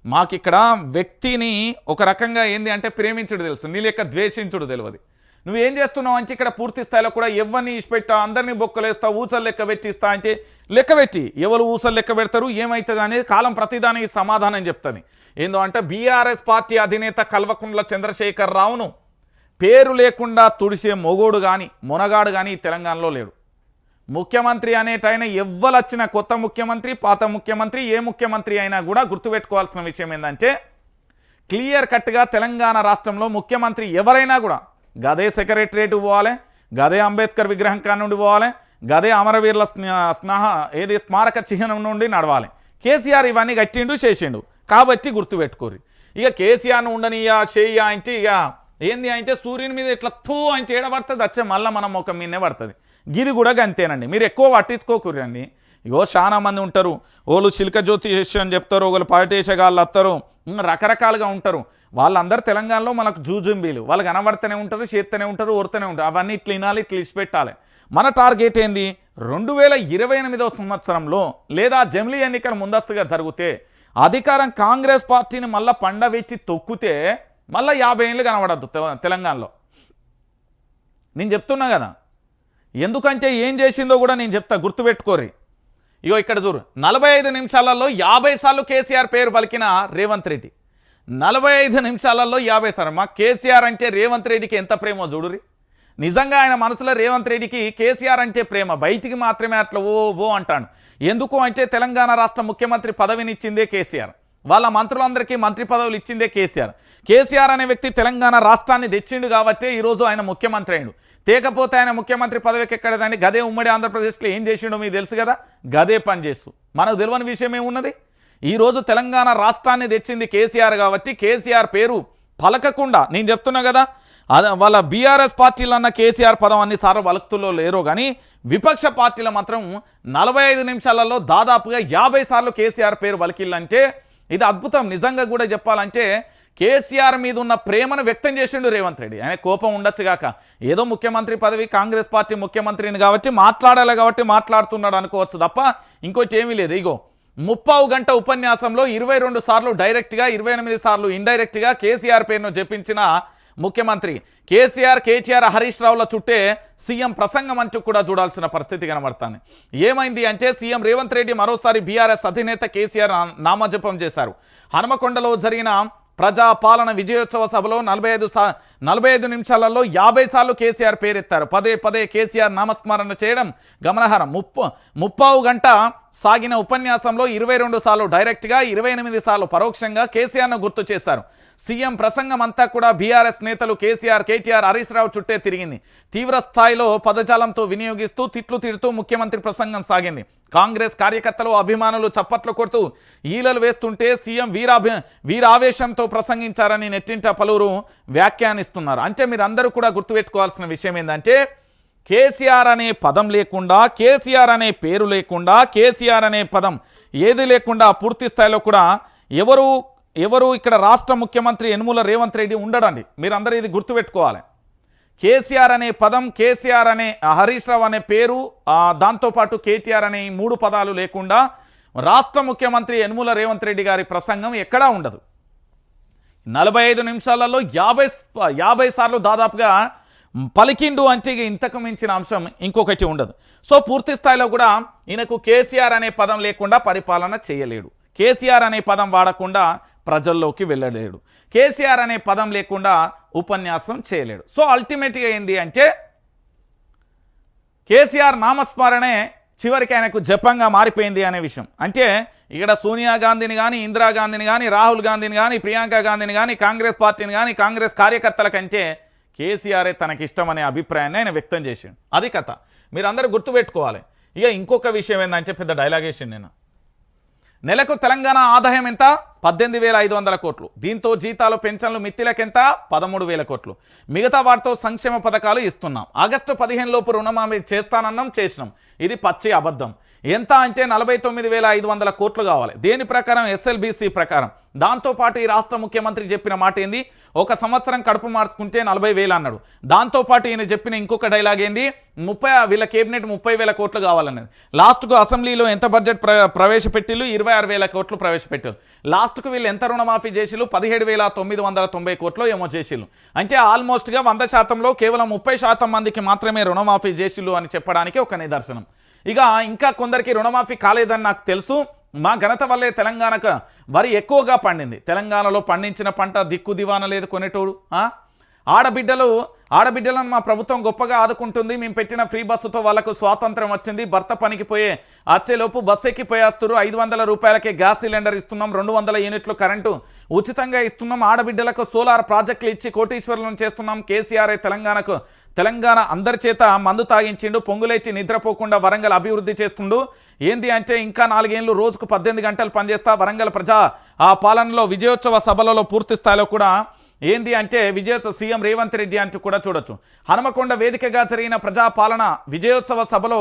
మాకు ఇక్కడ వ్యక్తిని ఒక రకంగా ఏంది అంటే ప్రేమించుడు తెలుసు నీ లెక్క ద్వేషించుడు తెలియదు నువ్వేం చేస్తున్నావు అంటే ఇక్కడ పూర్తి స్థాయిలో కూడా ఎవరిని ఇచ్చిపెట్టా అందరినీ బొక్కలేస్తా ఊసలు లెక్క పెట్టిస్తా అంటే లెక్క పెట్టి ఎవరు ఊసలు లెక్క పెడతారు ఏమవుతుంది అనేది కాలం ప్రతిదానికి సమాధానం చెప్తుంది. ఏందో అంటే బీఆర్ఎస్ పార్టీ అధినేత కల్వకుండ్ల చంద్రశేఖర్ రావును పేరు లేకుండా తుడిసే మొగోడు కానీ మొనగాడు కానీ తెలంగాణలో లేడు. ముఖ్యమంత్రి అనేటైన ఎవ్వలొచ్చిన కొత్త ముఖ్యమంత్రి పాత ముఖ్యమంత్రి ఏ ముఖ్యమంత్రి అయినా కూడా గుర్తుపెట్టుకోవాల్సిన విషయం ఏంటంటే క్లియర్ కట్గా తెలంగాణ రాష్ట్రంలో ముఖ్యమంత్రి ఎవరైనా కూడా గదే సెక్రటరేట్ పోవాలి గదే అంబేద్కర్ విగ్రహం కానుండి పోవాలి గదే అమరవీరుల స్నేహ ఏది స్మారక చిహ్నం నుండి నడవాలి. కేసీఆర్ ఇవన్నీ కట్టిండు చేసిండు. కాబట్టి గుర్తుపెట్టుకోరు ఇక కేసీఆర్ను ఉండనియా చేయ అంటే ఇక ఏంది అంటే సూర్యుని మీద ఇట్లా తూ అంటే ఏడబడుతుంది వచ్చే మళ్ళీ మనం ఒక మీదనే పడుతుంది. గిది కూడా గంతేనండి. మీరు ఎక్కువ పట్టించుకోకూరండి ఇగో చాలా మంది ఉంటారు. ఓళ్ళు చిలక జ్యోతిష్ అని చెప్తారు ఒకళ్ళు పాలిటేషగాళ్ళు వస్తారు. రకరకాలుగా ఉంటారు. వాళ్ళందరూ తెలంగాణలో మనకు జూజుంబీలు. వాళ్ళు కనబడుతూనే ఉంటారు చేస్తూనే ఉంటారు ఓరుతూనే ఉంటారు. అవన్నీ ఇట్లా వినాలి ఇట్లా ఇచ్చిపెట్టాలి మన టార్గెట్ ఏంది? రెండు వేల ఇరవై ఎనిమిదవ సంవత్సరంలో లేదా జమిలీ ఎన్నికలు ముందస్తుగా జరిగితే అధికారం కాంగ్రెస్ పార్టీని మళ్ళీ పండవెచ్చి తొక్కితే మళ్ళీ యాభై ఏళ్ళు కనబడద్దు తె- తెలంగాణలో. నేను చెప్తున్నా కదా. ఎందుకంటే ఏం చేసిందో కూడా నేను చెప్తా గుర్తుపెట్టుకోరి ఇగో ఇక్కడ చూడు నలభై ఐదు నిమిషాలలో యాభై సార్లు కేసీఆర్ పేరు పలికిన రేవంత్ రెడ్డి. నలభై ఐదు నిమిషాలలో యాభై సార్లు మా కేసీఆర్ అంటే రేవంత్ రెడ్డికి ఎంత ప్రేమో చూడురి నిజంగా ఆయన మనసులో రేవంత్ రెడ్డికి కేసీఆర్ అంటే ప్రేమ. బయటికి మాత్రమే అట్లా ఓ ఓ అంటాను. ఎందుకు అంటే తెలంగాణ రాష్ట్ర ముఖ్యమంత్రి పదవినిచ్చిందే కేసీఆర్. వాళ్ళ మంత్రులందరికీ మంత్రి పదవులు ఇచ్చిందే కేసీఆర్. కేసీఆర్ అనే వ్యక్తి తెలంగాణ రాష్ట్రాన్ని తెచ్చిండు కాబట్టే ఈరోజు ఆయన ముఖ్యమంత్రి అయిండు. తేకపోతే ఆయన ముఖ్యమంత్రి పదవికి ఎక్కడదండి? గదే ఉమ్మడి ఆంధ్రప్రదేశ్లో ఏం చేసిండో మీకు తెలుసు కదా? గదే పని చేస్తూ మనకు తెలియని విషయం ఏమున్నది? ఈరోజు తెలంగాణ రాష్ట్రాన్ని తెచ్చింది కేసీఆర్ కాబట్టి కేసీఆర్ పేరు పలకకుండా నేను చెప్తున్నా కదా వాళ్ళ బీఆర్ఎస్ పార్టీలు అన్న కేసీఆర్ పదం అన్నిసార్లు వలక్తుల్లో లేరు కానీ విపక్ష పార్టీలు మాత్రం నలభై ఐదు నిమిషాలలో దాదాపుగా యాభై సార్లు కేసీఆర్ పేరు పలికిల్లంటే ఇది అద్భుతం. నిజంగా కూడా చెప్పాలంటే కేసీఆర్ మీద ఉన్న ప్రేమను వ్యక్తం చేసిండు రేవంత్ రెడ్డి. ఆయన కోపం ఉండొచ్చు గాక. ఏదో ముఖ్యమంత్రి పదవి కాంగ్రెస్ పార్టీ ముఖ్యమంత్రిని కాబట్టి మాట్లాడాలి కాబట్టి మాట్లాడుతున్నాడు అనుకోవచ్చు తప్ప ఇంకోటి ఏమీ లేదు. ఇగో ముప్పావు గంట ఉపన్యాసంలో ఇరవై రెండు సార్లు డైరెక్ట్గా ఇరవై ఎనిమిది సార్లు ఇండైరెక్ట్గా కేసీఆర్ పేరును జపించిన ముఖ్యమంత్రి. కేసీఆర్ కేటీఆర్ హరీష్ రావుల చుట్టే సీఎం ప్రసంగం అంటూ కూడా చూడాల్సిన పరిస్థితి కనబడుతుంది. ఏమైంది అంటే సీఎం రేవంత్ రెడ్డి మరోసారి బీఆర్ఎస్ అధినేత కేసీఆర్ నామజపం చేశారు. హనుమకొండలో జరిగిన ప్రజాపాలన విజయోత్సవ సభలో నలభై ఐదు సా నలభై ఐదు నిమిషాలలో యాభై సార్లు కేసీఆర్ పేరెత్తారు. పదే పదే కేసీఆర్ నామస్మరణ చేయడం గమనార్హం. ముప్ప ముప్పావు గంట సాగిన ఉపన్యాసంలో ఇరవై రెండు సార్లు డైరెక్ట్గా ఇరవై ఎనిమిది సార్లు పరోక్షంగా కేసీఆర్ను గుర్తు చేశారు. సీఎం ప్రసంగం అంతా కూడా బీఆర్ఎస్ నేతలు కేసీఆర్ కేటీఆర్ హరీష్ రావు చుట్టే తిరిగింది. తీవ్ర స్థాయిలో పదజాలంతో వినియోగిస్తూ తిట్లు తిడుతూ ముఖ్యమంత్రి ప్రసంగం సాగింది. కాంగ్రెస్ కార్యకర్తలు అభిమానులు చప్పట్లు కొడుతూ ఈలలు వేస్తుంటే సీఎం వీరాభి వీరావేశంతో ప్రసంగించారని నెట్టింట పలువురు వ్యాఖ్యానిస్తున్నారు. అంటే మీరందరూ కూడా గుర్తుపెట్టుకోవాల్సిన విషయం ఏంటంటే కేసీఆర్ అనే పదం లేకుండా కేసీఆర్ అనే పేరు లేకుండా కేసీఆర్ అనే పదం ఏది లేకుండా పూర్తి స్థాయిలో కూడా ఎవరు ఎవరు ఇక్కడ రాష్ట్ర ముఖ్యమంత్రి యనుమూల రేవంత్ రెడ్డి ఉండడండి. మీరందరూ ఇది గుర్తుపెట్టుకోవాలి. కేసీఆర్ అనే పదం కేసీఆర్ అనే హరీష్ రావు అనే పేరు దాంతోపాటు కేటీఆర్ అనే మూడు పదాలు లేకుండా రాష్ట్ర ముఖ్యమంత్రి యనుమూల రేవంత్ రెడ్డి గారి ప్రసంగం ఎక్కడా ఉండదు. నలభై ఐదు నిమిషాలలో యాభై యాభై సార్లు దాదాపుగా పలికిండు అంటే ఇంతకు మించిన అంశం ఇంకొకటి ఉండదు. సో పూర్తి స్థాయిలో కూడా ఈయనకు కేసీఆర్ అనే పదం లేకుండా పరిపాలన చేయలేడు. కేసీఆర్ అనే పదం వాడకుండా ప్రజల్లోకి వెళ్ళలేడు. కేసీఆర్ అనే పదం లేకుండా ఉపన్యాసం చేయలేడు. సో అల్టిమేట్గా ఏంది అంటే కేసీఆర్ నామస్మరణే చివరికి ఆయనకు జపంగా మారిపోయింది అనే విషయం. అంటే ఇక్కడ సోనియా గాంధీని కానీ ఇందిరాగాంధీని కానీ రాహుల్ గాంధీని కానీ ప్రియాంక గాంధీని కానీ కాంగ్రెస్ పార్టీని కానీ కాంగ్రెస్ కార్యకర్తల కంటే కేసీఆరే తనకిష్టమనే అభిప్రాయాన్ని ఆయన వ్యక్తం చేసిండు. అది కథ. మీరు గుర్తుపెట్టుకోవాలి. ఇక ఇంకొక విషయం ఏంటంటే పెద్ద డైలాగ్ వేసిండు నేను. నెలకు తెలంగాణ ఆదాయం ఎంత? పద్దెనిమిది వేల ఐదు వందల కోట్లు. దీంతో జీతాలు పెన్షన్లు మిత్తిలకెంత? పదమూడు వేల కోట్లు. మిగతా వాటితో సంక్షేమ పథకాలు ఇస్తున్నాం. ఆగస్టు పదిహేను లోపు రుణమాఫీ చేస్తానన్నాం చేసినాం. ఇది పచ్చి అబద్ధం. ఎంత అంటే నలభై తొమ్మిది వేల ఐదు వందల కోట్లు కావాలి. దేని ప్రకారం? ఎస్ఎల్బిసి ప్రకారం. దాంతోపాటు ఈ రాష్ట్ర ముఖ్యమంత్రి చెప్పిన మాట ఏంది? ఒక సంవత్సరం కడుపు మార్చుకుంటే నలభై వేలు అన్నాడు. దాంతోపాటు ఈయన చెప్పిన ఇంకొక డైలాగ్ ఏంది? ముప్పై వీళ్ళ కేబినెట్ ముప్పై వేల కోట్లు కావాలన్నది. లాస్ట్కు అసెంబ్లీలో ఎంత బడ్జెట్ ప్ర ప్రవేశపెట్టిలు ఇరవై ఆరు వేల కోట్లు ప్రవేశపెట్టారు లాస్ట్కు వీళ్ళు ఎంత రుణమాఫీ చేసిలు పదిహేడు వేల తొమ్మిది వందల తొంభై కోట్లు ఏమో చేసిలు అంటే ఆల్మోస్ట్గా వంద శాతంలో కేవలం ముప్పై శాతం మందికి మాత్రమే రుణమాఫీ చేసిలు అని చెప్పడానికి ఒక నిదర్శనం. ఇక ఇంకా కొందరికి రుణమాఫీ కాలేదని నాకు తెలుసు మా ఘనత వల్లే తెలంగాణకు వరి ఎక్కువగా పండింది తెలంగాణలో పండించిన పంట దిక్కు దివాన లేదు కొనేటోడు ఆ? ఆడబిడ్డలు ఆడబిడ్డలను మా ప్రభుత్వం గొప్పగా ఆదుకుంటుంది. మేము పెట్టిన ఫ్రీ బస్సుతో వాళ్ళకు స్వాతంత్రం వచ్చింది. భర్త పనికి పోయే వచ్చేలోపు బస్సు ఎక్కిపోయేస్తారు ఐదు వందల రూపాయలకే గ్యాస్ సిలిండర్ ఇస్తున్నాం. రెండు వందల యూనిట్లు కరెంటు ఉచితంగా ఇస్తున్నాం. ఆడబిడ్డలకు సోలార్ ప్రాజెక్టులు ఇచ్చి కోటీశ్వరులను చేస్తున్నాం. కేసీఆర్ తెలంగాణకు తెలంగాణ అందరి చేత మందు తాగించిండు. పొంగులేచి నిద్రపోకుండా వరంగల్ అభివృద్ధి చేస్తుండు. ఏంది అంటే ఇంకా నాలుగేళ్ళు రోజుకు పద్దెనిమిది గంటలు పనిచేస్తా వరంగల్ ప్రజా ఆ పాలనలో విజయోత్సవ సభలలో పూర్తి స్థాయిలో కూడా ఏంది అంటే విజయోత్సవ సీఎం రేవంత్ రెడ్డి అంటూ కూడా చూడొచ్చు. హనుమకొండ వేదికగా జరిగిన ప్రజాపాలన విజయోత్సవ సభలో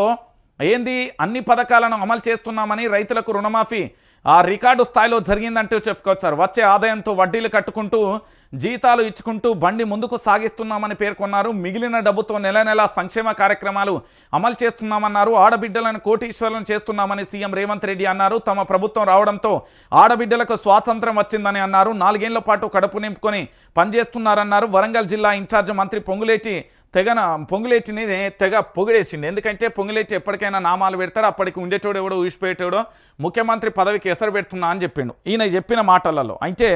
ఏంది అన్ని పథకాలను అమలు చేస్తున్నామని రైతులకు రుణమాఫీ ఆ రికార్డు స్థాయిలో జరిగిందంటూ చెప్పుకొచ్చారు వచ్చే ఆదాయంతో వడ్డీలు కట్టుకుంటూ జీతాలు ఇచ్చుకుంటూ బండి ముందుకు సాగిస్తున్నామని పేర్కొన్నారు. మిగిలిన డబ్బుతో నెల నెల సంక్షేమ కార్యక్రమాలు అమలు చేస్తున్నామన్నారు. ఆడబిడ్డలను కోటీశ్వరులను చేస్తున్నామని సీఎం రేవంత్ రెడ్డి అన్నారు. తమ ప్రభుత్వం రావడంతో ఆడబిడ్డలకు స్వాతంత్రం వచ్చిందని అన్నారు. నాలుగేళ్ళ పాటు కడుపు నింపుకొని పనిచేస్తున్నారన్నారు. వరంగల్ జిల్లా ఇన్ఛార్జ్ మంత్రి పొంగులేటి తెగన పొంగులేటిని తెగ పొగిడేసింది ఎందుకంటే పొంగులేటి ఎప్పటికైనా నామాలు పెడతాడు అప్పటికి ఉండేటోడు ఎవడో ఊసిపోయేటోడో ముఖ్యమంత్రి పదవికి ఎసరు పెడుతున్నా అని చెప్పిండు. ఈయన చెప్పిన మాటలలో అయితే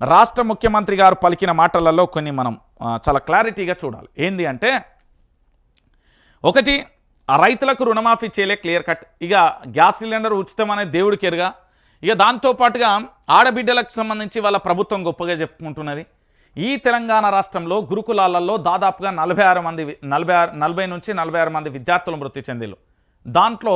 రాష్ట్ర ముఖ్యమంత్రి గారు పలికిన మాటలలో కొన్ని మనం చాలా క్లారిటీగా చూడాలి. ఏంది అంటే ఒకటి ఆ రైతులకు రుణమాఫీ చేయలే క్లియర్ కట్. ఇక గ్యాస్ సిలిండర్ ఉచితం అనే దేవుడికి ఎరుగా. ఇక దాంతోపాటుగా ఆడబిడ్డలకు సంబంధించి వాళ్ళ ప్రభుత్వం గొప్పగా చెప్పుకుంటున్నది. ఈ తెలంగాణ రాష్ట్రంలో గురుకులాలలో దాదాపుగా నలభై ఆరు మంది నలభై ఆరు నలభై నుంచి నలభై ఆరు మంది విద్యార్థులు మృతి చెందిలు దాంట్లో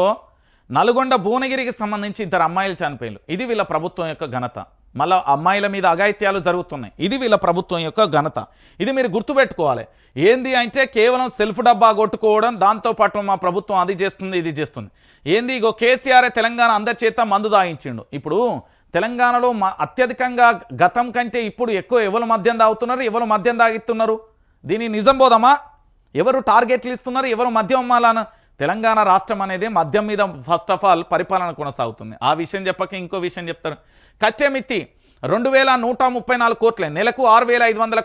నల్గొండ భువనగిరికి సంబంధించి ఇద్దరు అమ్మాయిలు చనిపోయారు ఇది వీళ్ళ ప్రభుత్వం యొక్క ఘనత. మళ్ళా అమ్మాయిల మీద అఘాయిత్యాలు జరుగుతున్నాయి. ఇది వీళ్ళ ప్రభుత్వం యొక్క ఘనత. ఇది మీరు గుర్తుపెట్టుకోవాలి. ఏంది అంటే కేవలం సెల్ఫ్ డబ్బా కొట్టుకోవడం దాంతోపాటు మా ప్రభుత్వం అది చేస్తుంది ఇది చేస్తుంది. ఏంది ఇగో కేసీఆర్ తెలంగాణ అందరి చేత మందు దాయించిండు. ఇప్పుడు తెలంగాణలో అత్యధికంగా గతం కంటే ఇప్పుడు ఎక్కువ ఎవరు మద్యం తాగుతున్నారు ఎవరు మద్యం తాగిస్తున్నారు? దీని నిజం పోదామా ఎవరు టార్గెట్లు ఇస్తున్నారు ఎవరు మద్యం అమ్మాలన? తెలంగాణ రాష్ట్రం అనేది మద్యం మీద ఫస్ట్ ఆఫ్ ఆల్ పరిపాలన కొనసాగుతుంది. ఆ విషయం చెప్పక ఇంకో విషయం చెప్తారు కచ్చేమిత్తి రెండు వేల నూట ముప్పై నాలుగు కోట్లే. నెలకు ఆరు వేల ఐదు వందల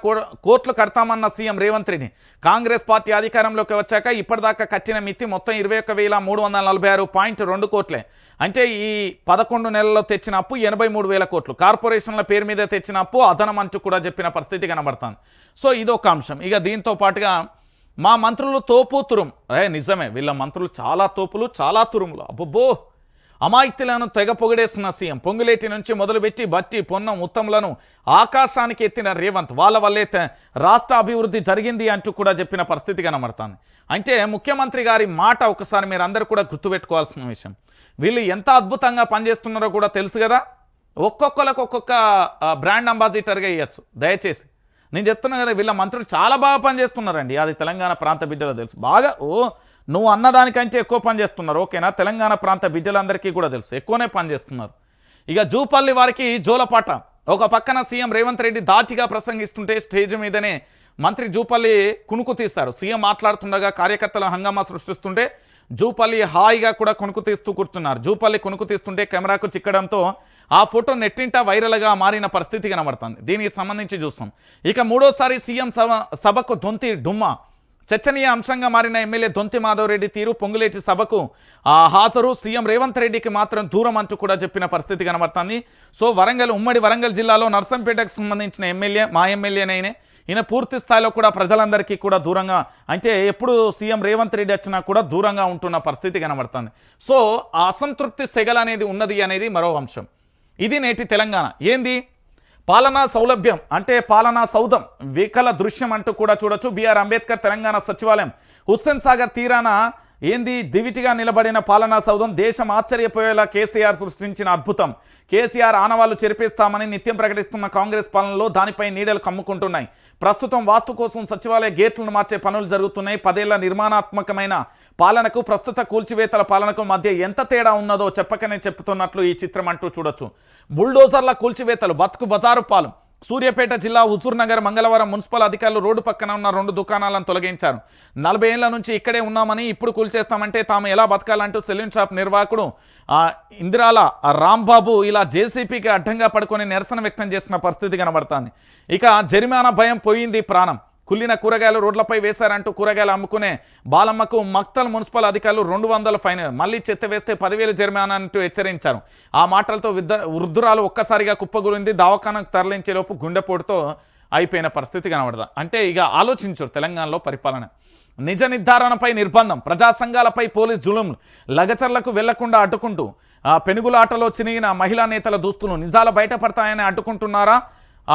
కోట్లు కడతామన్న CM Revanth Reddy Congress party అధికారంలోకి వచ్చాక ఇప్పటిదాకా కట్టిన మిత్తి మొత్తం ఇరవై ఒక్క వేల మూడు వందల నలభై ఆరు పాయింట్ రెండు కోట్లే. అంటే ఈ పదకొండు నెలల్లో తెచ్చిన అప్పు ఎనభై మూడు వేల కోట్లు. కార్పొరేషన్ల పేరు మీద తెచ్చిన అప్పు అదనం అంటూ కూడా చెప్పిన పరిస్థితి కనబడుతుంది. సో ఇది ఒక అంశం. ఇక దీంతో పాటుగా మా మంత్రులు తోపు తురుం నిజమే. వీళ్ళ మంత్రులు చాలా తోపులు చాలా తురుములు. అబ్బబ్బో! అమాయకులను తెగ పొగిడేసిన సీఎం. పొంగులేటి నుంచి మొదలుపెట్టి బట్టి పొన్నం ఉత్తములను ఆకాశానికి ఎత్తిన రేవంత్. వాళ్ళ వల్లే రాష్ట్ర అభివృద్ధి జరిగింది అంటూ కూడా చెప్పిన పరిస్థితి కనబడుతుంది. అంటే ముఖ్యమంత్రి గారి మాట ఒకసారి మీరు అందరూ కూడా గుర్తుపెట్టుకోవాల్సిన విషయం. వీళ్ళు ఎంత అద్భుతంగా పనిచేస్తున్నారో కూడా తెలుసు కదా? ఒక్కొక్కరికి ఒక్కొక్క బ్రాండ్ అంబాసిడర్గా ఇవ్వచ్చు దయచేసి. నేను చెప్తున్నా కదా వీళ్ళ మంత్రులు చాలా బాగా పనిచేస్తున్నారండి. అది తెలంగాణ ప్రాంత బిడ్డలు తెలుసు. బాగా ఓ నువ్వు అన్నదానికంటే ఎక్కువ పని చేస్తున్నారు. ఓకేనా? తెలంగాణ ప్రాంత బిడ్డలందరికీ కూడా తెలుసు. ఎక్కువనే పని చేస్తున్నారు. ఇక జూపల్లి వారికి జోలపాట. ఒక పక్కన సీఎం రేవంత్ రెడ్డి దాటిగా ప్రసంగిస్తుంటే స్టేజ్ మీదనే మంత్రి జూపల్లి కునుకు తీస్తారు. సీఎం మాట్లాడుతుండగా కార్యకర్తలు హంగామా సృష్టిస్తుంటే జూపల్లి హాయిగా కూడా కొనుకు తీస్తూ కూర్చున్నారు. జూపల్లి కొనుకు తీస్తుంటే కెమెరాకు చిక్కడంతో ఆ ఫోటో నెట్టింట వైరల్గా మారిన పరిస్థితి కనబడుతుంది. దీనికి సంబంధించి చూస్తాం. ఇక మూడోసారి సీఎం సభ సభకు దొంతి డుమ్మా. చర్చనీయ అంశంగా మారిన ఎమ్మెల్యే దొంతి మాధవరెడ్డి తీరు పొంగులేటి సభకు ఆ హాజరు సీఎం రేవంత్ రెడ్డికి మాత్రం దూరం అంటూ కూడా చెప్పిన పరిస్థితి కనబడుతుంది. సో వరంగల్ ఉమ్మడి వరంగల్ జిల్లాలో నర్సంపేటకు సంబంధించిన ఎమ్మెల్యే మా ఎమ్మెల్యేనైనా. ఈయన పూర్తి స్థాయిలో కూడా ప్రజలందరికీ కూడా దూరంగా అంటే ఎప్పుడు సీఎం రేవంత్ రెడ్డి వచ్చినా కూడా దూరంగా ఉంటున్న పరిస్థితి కనబడుతుంది. సో ఆ అసంతృప్తి సెగల అనేది ఉన్నది అనేది మరో అంశం. ఇది నేటి తెలంగాణ. ఏంది? పాలనా సౌలభ్యం అంటే పాలనా సౌధం. వికల దృశ్యం అంటూ కూడా చూడొచ్చు. బిఆర్ అంబేద్కర్ తెలంగాణ సచివాలయం. హుస్సేన్ సాగర్ తీరాన ఏంది? దివిటిగా నిలబడిన పాలనా సౌధం దేశం ఆశ్చర్యపోయేలా కేసీఆర్ సృష్టించిన అద్భుతం. కేసీఆర్ ఆనవాళ్ళు చెరిపిస్తామని నిత్యం ప్రకటిస్తున్న కాంగ్రెస్ పాలనలో దానిపై నీడలు కమ్ముకుంటున్నాయి. ప్రస్తుతం వాస్తు కోసం సచివాలయ గేట్లను మార్చే పనులు జరుగుతున్నాయి. పదేళ్ళ నిర్మాణాత్మకమైన పాలనకు ప్రస్తుత కూల్చివేతల పాలనకు మధ్య ఎంత తేడా ఉన్నదో చెప్పకనే చెప్తున్నట్లు ఈ చిత్రం అంటూ చూడొచ్చు. బుల్డోజర్ల కూల్చివేతలు బతుకు బజారు పాలెం. సూర్యాపేట జిల్లా హుజూర్ నగర్ మంగళవారం మున్సిపల్ అధికారులు రోడ్డు పక్కన ఉన్న రెండు దుకాణాలను తొలగించారు. నలభై ఏళ్ళ నుంచి ఇక్కడే ఉన్నామని ఇప్పుడు కూల్చేస్తామంటే తాము ఎలా బతకాలంటూ సెలూన్ షాప్ నిర్వాహకుడు ఇందిరాల రాంబాబు ఇలా జేసీపీకి అడ్డంగా పడుకొని నిరసన వ్యక్తం చేసిన పరిస్థితి కనబడుతోంది. ఇక జరిమానా భయం పోయింది ప్రాణం. కుళ్ళిన కూరగాయలు రోడ్లపై వేశారంటూ కూరగాయలు అమ్ముకునే బాలమ్మకు మక్తల్ మున్సిపల్ అధికారులు రెండు వందల ఫైన్ మళ్ళీ చెత్త వేస్తే పదివేలు జరిమానా అంటూ హెచ్చరించారు. ఆ మాటలతో విద్ద వృద్ధురాలు ఒక్కసారిగా కుప్పగులింది దవాఖానకు తరలించేలోపు గుండెపోటుతో అయిపోయిన పరిస్థితి కనబడదా? అంటే ఇక ఆలోచించరు తెలంగాణలో పరిపాలన. నిజ నిర్ధారణపై నిర్బంధం ప్రజా సంఘాలపై పోలీస్ జులుంలు లగచర్లకు వెళ్ళకుండా అడ్డుకుంటూ ఆ పెనుగులాటలో చినిగిన మహిళా నేతల దుస్తులు నిజాలు బయటపడతాయని అడ్డుకుంటున్నారా?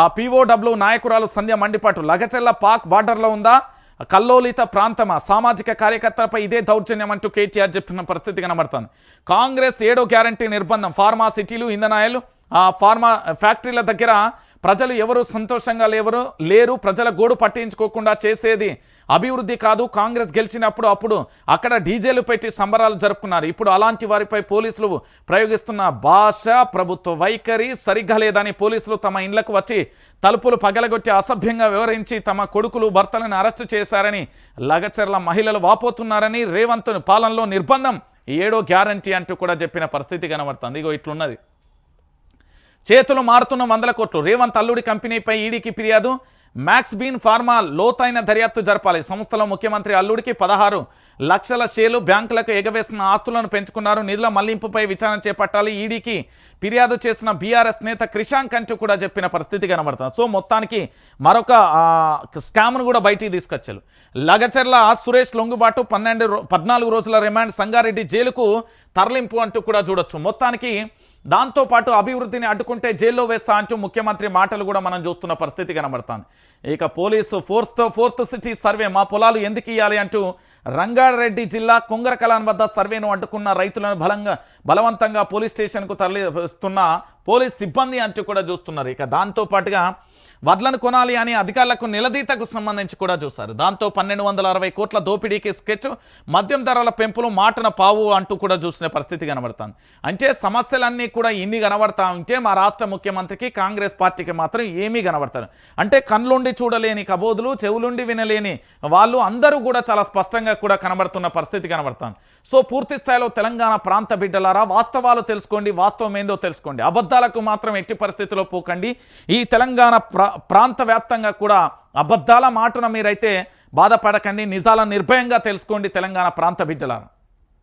ఆ పీఓడబ్ల్యూ నాయకురాలు సంధ్య మండిపాటు లగచెల్ల పాక్ బార్డర్లో ఉందా? కల్లోలిత ప్రాంతమా? సామాజిక కార్యకర్తలపై ఇదే దౌర్జన్యం అంటూ కేటీఆర్ చెప్పిన పరిస్థితి కనబడుతుంది. కాంగ్రెస్ ఏడో గ్యారంటీ నిర్బంధం ఫార్మా సిటీలు ఇంధనాయలు ఆ ఫార్మా ఫ్యాక్టరీల దగ్గర ప్రజలు ఎవరు సంతోషంగా లేవరు లేరు ప్రజల గోడు పట్టించుకోకుండా చేసేది అభివృద్ధి కాదు. కాంగ్రెస్ గెలిచినప్పుడు అప్పుడు అక్కడ డీజేలు పెట్టి సంబరాలు జరుపుకున్నారు. ఇప్పుడు అలాంటి వారిపై పోలీసులు ప్రయోగిస్తున్న భాష ప్రభుత్వ వైఖరి సరిగ్గా లేదని పోలీసులు తమ ఇండ్లకు వచ్చి తలుపులు పగలగొట్టి అసభ్యంగా వివరించి తమ కొడుకులు భర్తలను అరెస్టు చేశారని లగచర్ల మహిళలు వాపోతున్నారని రేవంత్ పాలనలో నిర్బంధం ఏడో గ్యారంటీ అంటూ కూడా చెప్పిన పరిస్థితి కనబడుతుంది. ఇగో ఇట్లున్నది. చేతులు మారుతున్న వందల కోట్లు. రేవంత్ అల్లుడి కంపెనీపై ఈడీకి ఫిర్యాదు. మ్యాక్స్ బీన్ ఫార్మా లోతైన దర్యాప్తు జరపాలి. సంస్థలో ముఖ్యమంత్రి అల్లుడికి పదహారు లక్షల షేర్లు బ్యాంకులకు ఎగవేసిన ఆస్తులను పెంచుకున్నారు. నిధుల మళ్ళింపుపై విచారణ చేపట్టాలి. ఈడీకి ఫిర్యాదు చేసిన బీఆర్ఎస్ నేత క్రిషాంక్ అంటూ కూడా చెప్పిన పరిస్థితి కనబడుతుంది. సో మొత్తానికి మరొక స్కామ్ను కూడా బయటికి తీసుకొచ్చారు. లగచర్ల సురేష్ లొంగుబాటు పన్నెండు పద్నాలుగు రోజుల రిమాండ్. సంగారెడ్డి జైలుకు తరలింపు అంటూ కూడా చూడొచ్చు. మొత్తానికి దాంతోపాటు అభివృద్ధిని అడ్డుకుంటే జైల్లో వేస్తా అంటూ ముఖ్యమంత్రి మాటలు కూడా మనం చూస్తున్న పరిస్థితి కనబడుతుంది. ఇక పోలీసు ఫోర్స్తో ఫోర్త్ సిటీ సర్వే మా పొలాలు ఎందుకు ఇవ్వాలి అంటూ రంగారెడ్డి జిల్లా కుంగరకలాన్ వద్ద సర్వేను అడ్డుకున్న రైతులను బలంగా బలవంతంగా పోలీస్ స్టేషన్కు తరలిస్తున్న పోలీస్ సిబ్బంది అంటూ కూడా చూస్తున్నారు. ఇక దాంతో పాటుగా వడ్లను కొనాలి అని అధికారులకు నిలదీతకు సంబంధించి కూడా చూశారు. దాంతో పన్నెండు వందల అరవై కోట్ల దోపిడీకి స్కెచ్ మద్యం ధరల పెంపులు మాటన పావు అంటూ కూడా చూసిన పరిస్థితి కనబడుతుంది. అంటే సమస్యలన్నీ కూడా ఇన్ని కనబడతా ఉంటే మా రాష్ట్ర ముఖ్యమంత్రికి కాంగ్రెస్ పార్టీకి మాత్రం ఏమీ కనబడతారు అంటే కళ్ళుండి చూడలేని కబోదులు చెవులుండి వినలేని వాళ్ళు అందరూ కూడా చాలా స్పష్టంగా కూడా కనబడుతున్న పరిస్థితి కనబడుతుంది. సో పూర్తి స్థాయిలో తెలంగాణ ప్రాంత బిడ్డలారా వాస్తవాలు తెలుసుకోండి వాస్తవం ఏందో తెలుసుకోండి. అబద్ధాలకు మాత్రం ఎట్టి పరిస్థితిలో పోకండి. ఈ తెలంగాణ ప్రా ప్రాంత వ్యాప్తంగా కూడా అబద్ధాల మాటున మీరైతే బాధపడకండి నిజాల నిర్భయంగా తెలుసుకోండి తెలంగాణ ప్రాంత బిడ్డలను